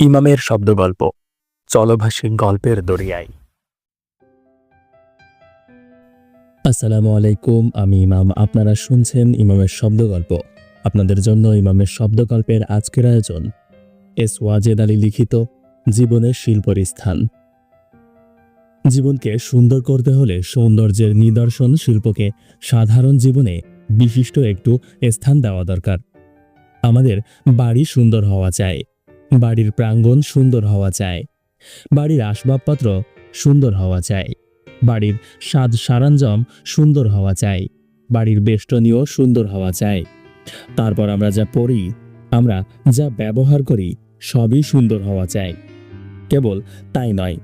ইমামের শব্দগল্প চলভাষী গল্পের দরিয়ায়। আসসালামু আলাইকুম, আমি ইমাম। আপনারা শুনছেন ইমামের শব্দগল্প। আপনাদের জন্য ইমামের শব্দগল্পের আজকের আয়োজন, এস ওয়াজেদ আলী লিখিত জীবনের শিল্পর স্থান। জীবনকে সুন্দর করতে হলে সৌন্দর্যের নিদর্শন শিল্পকে সাধারণ জীবনে বিশিষ্ট একটু স্থান দেওয়া দরকার। আমাদের বাড়ি সুন্দর হওয়া চাই। বাড়ির প্রাঙ্গণ সুন্দর হওয়া চাই। বাড়ির আসবাবপত্র সুন্দর হওয়া চাই। বাড়ির সাজ সারঞ্জাম সুন্দর হওয়া চাই। বাড়ির বেষ্টনীয় সুন্দর হওয়া চাই। তারপর আমরা যা পড়ি, আমরা যা ব্যবহার করি, সবই সুন্দর হওয়া চাই। কেবল তাই নয়,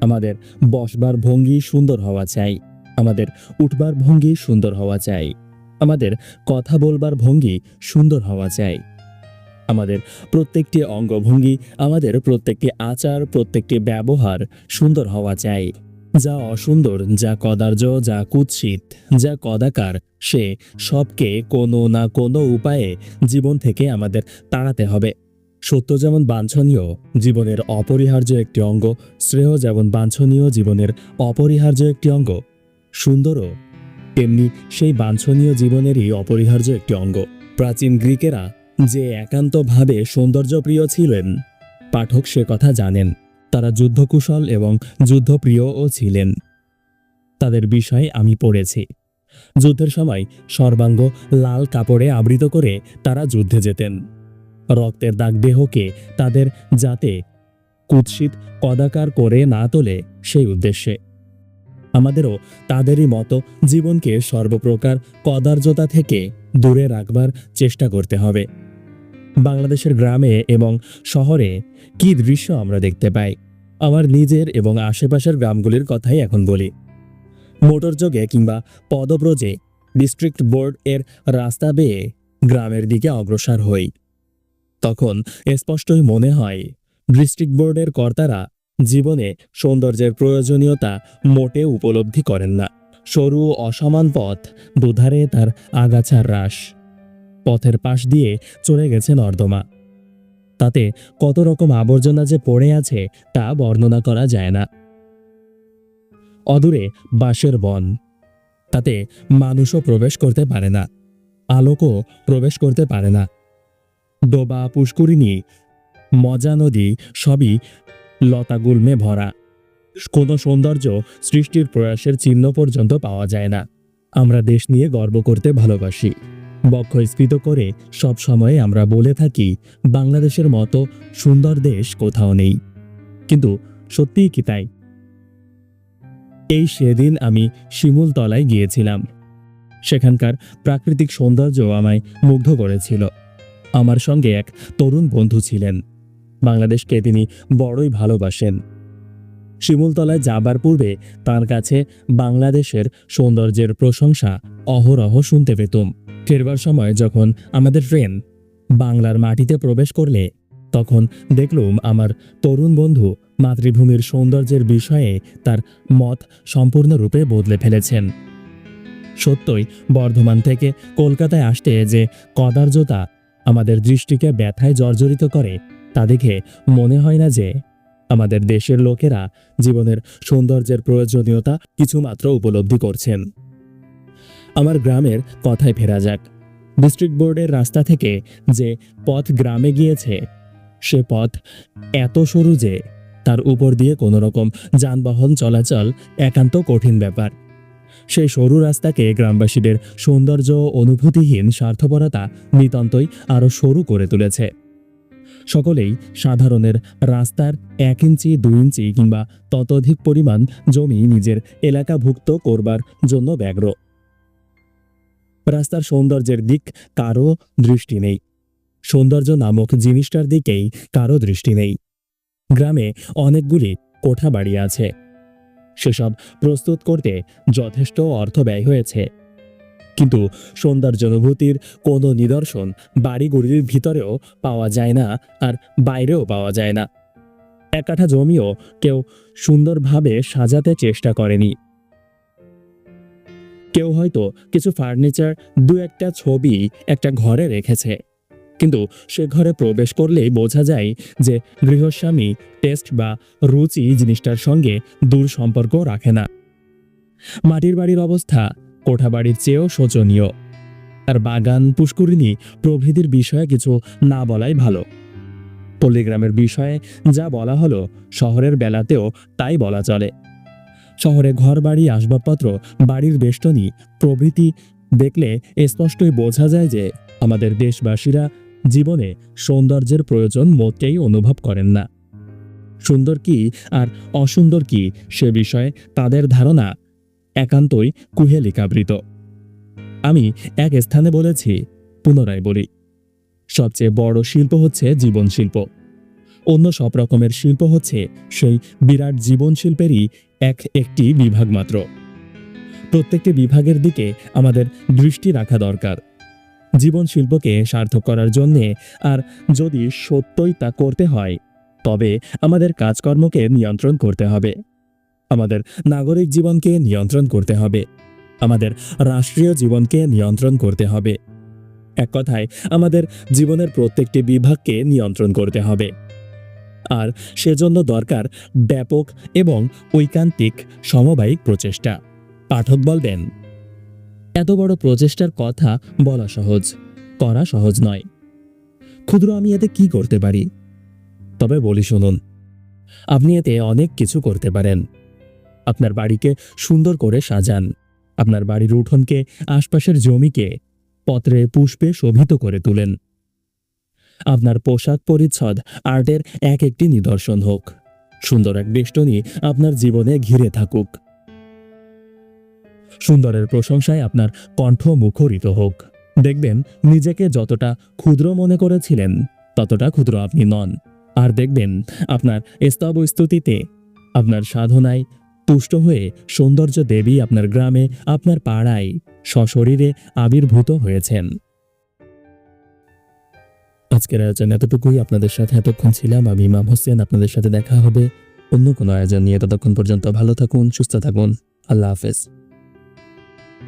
আমাদের বসবার ভঙ্গি সুন্দর হওয়া চাই। আমাদের উঠবার ভঙ্গি সুন্দর হওয়া চাই। আমাদের কথা বলবার ভঙ্গি সুন্দর হওয়া চাই। আমাদের প্রত্যেকটি অঙ্গভঙ্গি, আমাদের প্রত্যেকটি আচার, প্রত্যেকটি ব্যবহার সুন্দর হওয়া চাই। যা অসুন্দর, যা কদার্য, যা কুৎসিত, যা কদাকার, সে সবকে কোনো না কোনো উপায়ে জীবন থেকে আমাদের তাড়াতে হবে। সত্য যেমন বাঞ্ছনীয়, জীবনের অপরিহার্য একটি অঙ্গ, শ্রেয় যেমন বাঞ্ছনীয়, জীবনের অপরিহার্য একটি অঙ্গ, সুন্দরও, তেমনি সেই বাঞ্ছনীয় জীবনেরই অপরিহার্য একটি অঙ্গ। প্রাচীন গ্রিকেরা যে একান্তভাবে সৌন্দর্যপ্রিয় ছিলেন। পাঠক সে কথা জানেন। তারা যুদ্ধকুশল এবং যুদ্ধপ্রিয়ও ছিলেন। তাদের বিষয়ে আমি পড়েছি। যুদ্ধের সময় সর্বাঙ্গ লাল কাপড়ে আবৃত করে তারা যুদ্ধে যেতেন। রক্তের দাগ দেহকে তাদের যাতে কুৎসিত কদাকার করে না তোলে সেই উদ্দেশ্যে। আমাদেরও তাদেরই মতো জীবনকে সর্বপ্রকার কদার্যতা থেকে দূরে রাখবার চেষ্টা করতে হবে। বাংলাদেশের গ্রামে এবং শহরে কি দৃশ্য আমরা দেখতে পাই? আমার নিজের এবং আশেপাশের গ্রামগুলির কথাই এখন বলি। মোটরযোগে কিংবা পদব্রজে ডিস্ট্রিক্ট বোর্ড এর রাস্তা বেয়ে গ্রামের দিকে অগ্রসর হই। তখন স্পষ্টই মনে হয়, ডিস্ট্রিক্ট বোর্ডের কর্তারা জীবনে সৌন্দর্যের প্রয়োজনীয়তা মোটে উপলব্ধি করেন না। সরু অসমান পথ, দুধারে তার আগাছার হ্রাস পথের পাশ দিয়ে চলে গেছে নর্দমা। তাতে কত রকম আবর্জনা যে পড়ে আছে, তা বর্ণনা করা যায় না। অদূরে বাঁশের বন। তাতে মানুষও প্রবেশ করতে পারে না, আলোকও প্রবেশ করতে পারে না। ডোবা, পুষ্করিণী, মজা নদী সবই লতাগুল্মে ভরা। কোনো সৌন্দর্য সৃষ্টির প্রয়াসের চিহ্ন পর্যন্ত পাওয়া যায় না। আমরা দেশ নিয়ে গর্ব করতে ভালোবাসি। বক্ষ স্ফীত করে সব সময় আমরা বলে থাকি, বাংলাদেশের মতো সুন্দর দেশ কোথাও নেই। কিন্তু সত্যিই কি তাই? এই সেদিন আমি শিমুলতলায় গিয়েছিলাম। সেখানকার প্রাকৃতিক সৌন্দর্য আমায় মুগ্ধ করেছিল। আমার সঙ্গে এক তরুণ বন্ধু ছিলেন। বাংলাদেশকে তিনি বড়ই ভালোবাসেন। শিমুলতলায় যাবার পূর্বে তার কাছে বাংলাদেশের সৌন্দর্যের প্রশংসা অহরহ শুনতে পেতুম। ফেরবার সময় যখন আমাদের ট্রেন বাংলার মাটিতে প্রবেশ করলে, তখন দেখলুম আমার তরুণ বন্ধু মাতৃভূমির সৌন্দর্যের বিষয়ে তার মত সম্পূর্ণরূপে বদলে ফেলেছেন। সত্যই বর্ধমান থেকে কলকাতায় আসতে যে কদার্যতা আমাদের দৃষ্টিকে ব্যথায় জর্জরিত করে, তা দেখে মনে হয় না যে আমাদের দেশের লোকেরা জীবনের সৌন্দর্যের প্রয়োজনীয়তা কিছুমাত্র উপলব্ধি করছেন। আমার গ্রামের কথায় ফেরা যাক। ডিস্ট্রিক্ট বোর্ডের রাস্তা থেকে যে পথ গ্রামে গিয়েছে, সে পথ এত সরু যে তার উপর দিয়ে কোনো রকম যানবাহন চলাচল একান্ত কঠিন ব্যাপার। সেই সরু রাস্তাকে গ্রামবাসীদের সৌন্দর্য অনুভূতিহীন স্বার্থপরতা নিতান্তই আরও সরু করে তুলেছে। সকলেই সাধারণের রাস্তার এক ইঞ্চি, দুই ইঞ্চি কিংবা ততোধিক পরিমাণ জমি নিজের এলাকাভুক্ত করবার জন্য ব্যগ্র। রাস্তার সৌন্দর্যের দিক কারও দৃষ্টি নেই। সৌন্দর্য নামক জিনিসটার দিকেই কারও দৃষ্টি নেই। গ্রামে অনেকগুলি কোঠা বাড়ি আছে। সেসব প্রস্তুত করতে যথেষ্ট অর্থ ব্যয় হয়েছে। কিন্তু সৌন্দর্য অনুভূতির কোনো নিদর্শন বাড়িগুলির ভিতরেও পাওয়া যায় না আর বাইরেও পাওয়া যায় না। এক কাঠা জমিও কেউ সুন্দরভাবে সাজাতে চেষ্টা করেনি। কেউ হয়তো কিছু ফার্নিচার দু একটা ছবি একটা ঘরে রেখেছে। কিন্তু সে ঘরে প্রবেশ করলেই বোঝা যায় যে গৃহস্বামী টেস্ট বা রুচি জিনিসটার সঙ্গে দূর সম্পর্ক রাখে না। মাটির বাড়ির অবস্থা, কোঠা বাড়ির চেয়েও শোচনীয়। তার বাগান, পুষ্করিণী প্রভৃতির বিষয়ে কিছু না বলাই ভালো। পল্লীগ্রামের বিষয়ে যা বলা হলো, শহরের বেলাতেও তাই বলা চলে। শহরে ঘর বাড়ি আসবাবপত্র, বাড়ির বেষ্টনী, প্রভৃতি দেখলে স্পষ্টই বোঝা যায় যে আমাদের দেশবাসীরা জীবনে সৌন্দর্যের প্রয়োজন মোটেই অনুভব করেন না। সুন্দর কি আর অসুন্দর কি সে বিষয়ে তাদের ধারণা একান্তই কুহেলিকাবৃত। আমি এক স্থানে বলেছি, পুনরায় বলি, সবচেয়ে বড় শিল্প হচ্ছে জীবন শিল্প অন্য সব রকমের শিল্প হচ্ছে সেই বিরাট জীবন শিল্পেরই এক একটি বিভাগ মাত্র। প্রত্যেকটি বিভাগের দিকে আমাদের দৃষ্টি রাখা দরকার। জীবন শিল্পকে সার্থক করার জন্যে আর যদি সত্যই তা করতে হয়, তবে আমাদের কাজকর্মকে নিয়ন্ত্রণ করতে হবে। আমাদের নাগরিক জীবনকে নিয়ন্ত্রণ করতে হবে। আমাদের রাষ্ট্রীয় জীবনকে নিয়ন্ত্রণ করতে হবে। এক কথায়, আমাদের জীবনের প্রত্যেকটি বিভাগকে নিয়ন্ত্রণ করতে হবে। আর সেজন্য দরকার ব্যাপক এবং ঐকান্তিক সমবায়িক প্রচেষ্টা। পাঠক বলবেন, এত বড় প্রচেষ্টার কথা বলা সহজ, করা সহজ নয়। ক্ষুদ্র আমি এতে কি করতে পারি? তবে বলি শুনুন, আপনি এতে অনেক কিছু করতে পারেন। আপনার বাড়িকে সুন্দর করে সাজান, আপনার বাড়ির উঠোনকে, আশপাশের জমিকে, পত্রে পুষ্পে শোভিত করে তুলেন। আপনার পোশাক পরিচ্ছদ, আর্টের এক একটি নিদর্শন হোক। সুন্দর এক বেষ্টনী আপনার জীবনে ঘিরে থাকুক। সুন্দরের প্রশংসায় আপনার কণ্ঠ মুখরিত হোক। দেখবেন, নিজেকে যতটা ক্ষুদ্র মনে করেছিলেন, ততটা ক্ষুদ্র আপনি নন। আর দেখবেন, আপনার স্তব স্তুতিতে আপনার সাধনায় পুষ্ট হয়ে সৌন্দর্য দেবী আপনার গ্রামে, আপনার পাড়ায়, সশরীরে আবির্ভূত হয়েছেন। আজকের আয়োজন এতটুকুই। আপনাদের সাথে এতক্ষণ ছিলাম আমি ইমাম হোসেন। আপনাদের সাথে দেখা হবে অন্য কোনো আয়োজন নিয়ে। ততক্ষণ পর্যন্ত ভালো থাকুন, সুস্থ থাকুন। আল্লাহ হাফেজ।